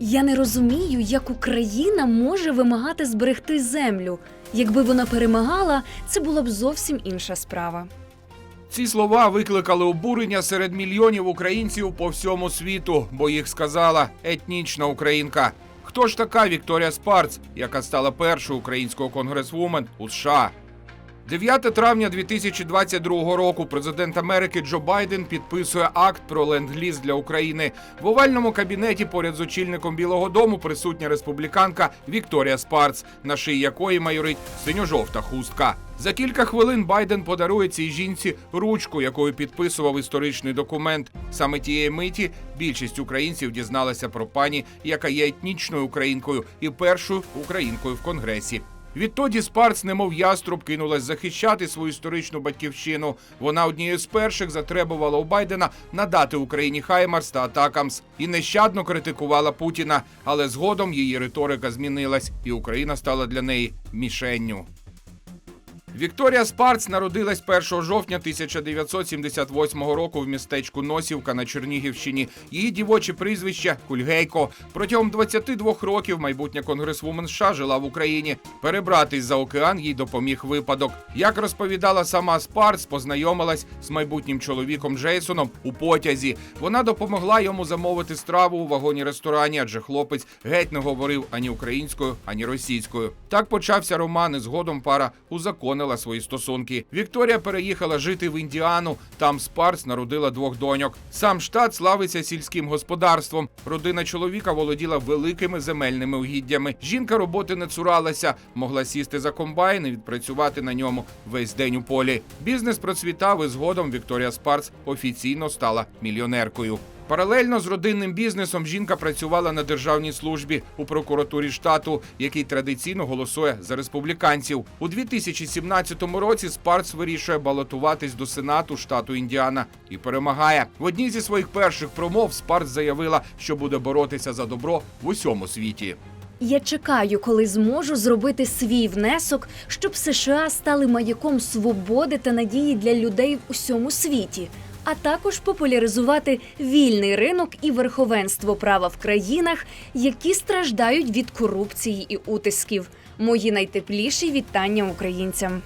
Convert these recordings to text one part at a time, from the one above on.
Я не розумію, як Україна може вимагати зберегти землю. Якби вона перемагала, це була б зовсім інша справа. Ці слова викликали обурення серед мільйонів українців по всьому світу, бо їх сказала етнічна українка. Хто ж така Вікторія Спарц, яка стала першою українською конгресвумен у США? 9 травня 2022 року президент Америки Джо Байден підписує акт про ленд-ліз для України. В овальному кабінеті поряд з очільником Білого Дому присутня республіканка Вікторія Спарц, на шиї якої майорить синьо-жовта хустка. За кілька хвилин Байден подарує цій жінці ручку, якою підписував історичний документ. Саме тієї миті більшість українців дізналася про пані, яка є етнічною українкою і першою українкою в конгресі. Відтоді Спарц, немов яструб, кинулась захищати свою історичну батьківщину. Вона однією з перших затребувала у Байдена надати Україні Хаймарс та Атакамс і нещадно критикувала Путіна. Але згодом її риторика змінилась, і Україна стала для неї мішенню. Вікторія Спарц народилась 1 жовтня 1978 року в містечку Носівка на Чернігівщині. Її дівоче прізвище Кульгейко. Протягом 22 років майбутня конгресвумен США жила в Україні. Перебратись за океан їй допоміг випадок. Як розповідала сама Спарц, познайомилась з майбутнім чоловіком Джейсоном у потязі. Вона допомогла йому замовити страву у вагоні ресторані, адже хлопець геть не говорив ані українською, ані російською. Так почався роман, і згодом пара узаконила свої стосунки. Вікторія переїхала жити в Індіану. Там Спарс народила двох доньок. Сам штат славиться сільським господарством. Родина чоловіка володіла великими земельними угіддями. Жінка роботи не цуралася, могла сісти за комбайн і відпрацювати на ньому весь день у полі. Бізнес процвітав і згодом Вікторія Спарс офіційно стала мільйонеркою. Паралельно з родинним бізнесом жінка працювала на державній службі у прокуратурі штату, який традиційно голосує за республіканців. У 2017 році Спарц вирішує балотуватись до сенату штату Індіана і перемагає. В одній зі своїх перших промов Спарц заявила, що буде боротися за добро в усьому світі. Я чекаю, коли зможу зробити свій внесок, щоб США стали маяком свободи та надії для людей в усьому світі, а також популяризувати вільний ринок і верховенство права в країнах, які страждають від корупції і утисків. Мої найтепліші вітання українцям.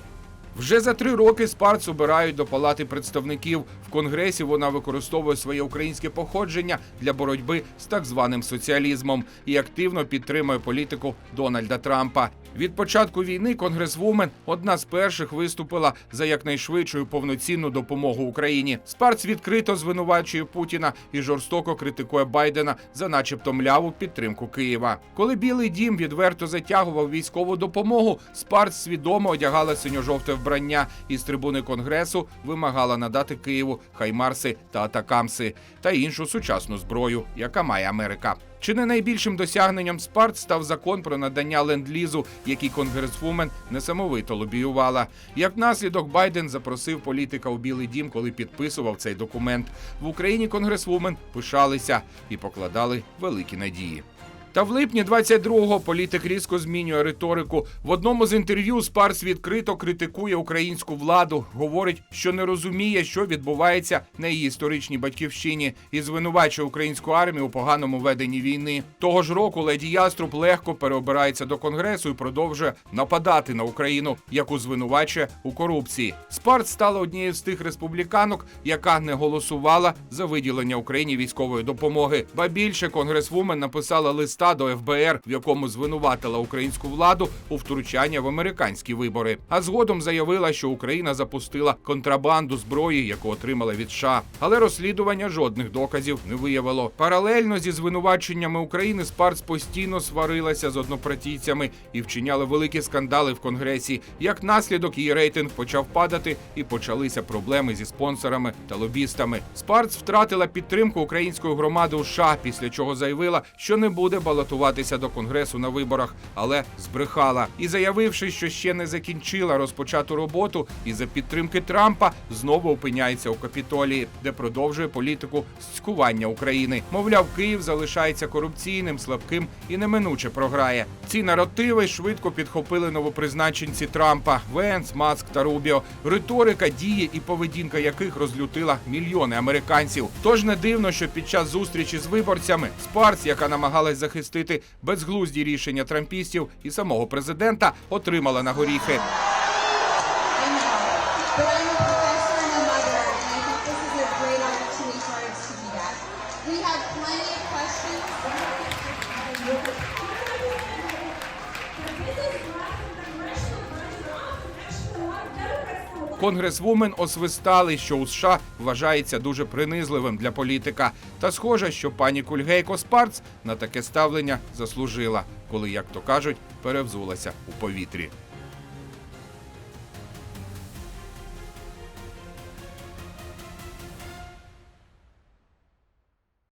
Вже за три роки Спарц обирають до палати представників. В конгресі вона використовує своє українське походження для боротьби з так званим соціалізмом і активно підтримує політику Дональда Трампа. Від початку війни конгресвумен одна з перших виступила за якнайшвидшу повноцінну допомогу Україні. Спарц відкрито звинувачує Путіна і жорстоко критикує Байдена за, начебто, мляву підтримку Києва. Коли Білий Дім відверто затягував військову допомогу, Спарц свідомо одягала синьо-жовте вбрання і з трибуни конгресу вимагала надати Києву хаймарси та атакамси та іншу сучасну зброю, яка має Америка. Чи не найбільшим досягненням Спарт став закон про надання ленд-лізу, який конгресвумен несамовито лобіювала. Як наслідок Байден запросив політика у Білий Дім, коли підписував цей документ. В Україні конгресвумен пишалися і покладали великі надії. Та в липні 22-го політик різко змінює риторику. В одному з інтерв'ю Спарс відкрито критикує українську владу, говорить, що не розуміє, що відбувається на її історичній батьківщині, і звинувачує українську армію у поганому веденні війни. Того ж року леді Яструб легко переобирається до конгресу і продовжує нападати на Україну, яку звинувачує у корупції. Спарс стала однією з тих республіканок, яка не голосувала за виділення Україні військової допомоги. Ба більше конгресвумен написала листа до ФБР, в якому звинуватила українську владу у втручання в американські вибори. А згодом заявила, що Україна запустила контрабанду зброї, яку отримала від США. Але розслідування жодних доказів не виявило. Паралельно зі звинуваченнями України Спарц постійно сварилася з однопартійцями і вчиняла великі скандали в конгресі. Як наслідок її рейтинг почав падати, і почалися проблеми зі спонсорами та лобістами. Спарц втратила підтримку української громади у США, після чого заявила, що не буде балотуватися до конгресу на виборах, але збрехала і заявивши, що ще не закінчила розпочату роботу, і за підтримки Трампа знову опиняється у капітолії, де продовжує політику цькування України. Мовляв, Київ залишається корупційним, слабким і неминуче програє. Ці наративи швидко підхопили новопризначенці Трампа Венс, Маск та Рубіо. Риторика, дії і поведінка яких розлютила мільйони американців. Тож не дивно, що під час зустрічі з виборцями Спарс, яка намагалась захистити захистити безглузді рішення трампістів і самого президента, отримала на горіхи. Конгресвумен освистали, що у США вважається дуже принизливим для політика. Та схоже, що пані Кульгейко Спарц на таке ставлення заслужила, коли, як то кажуть, перевзулася у повітрі.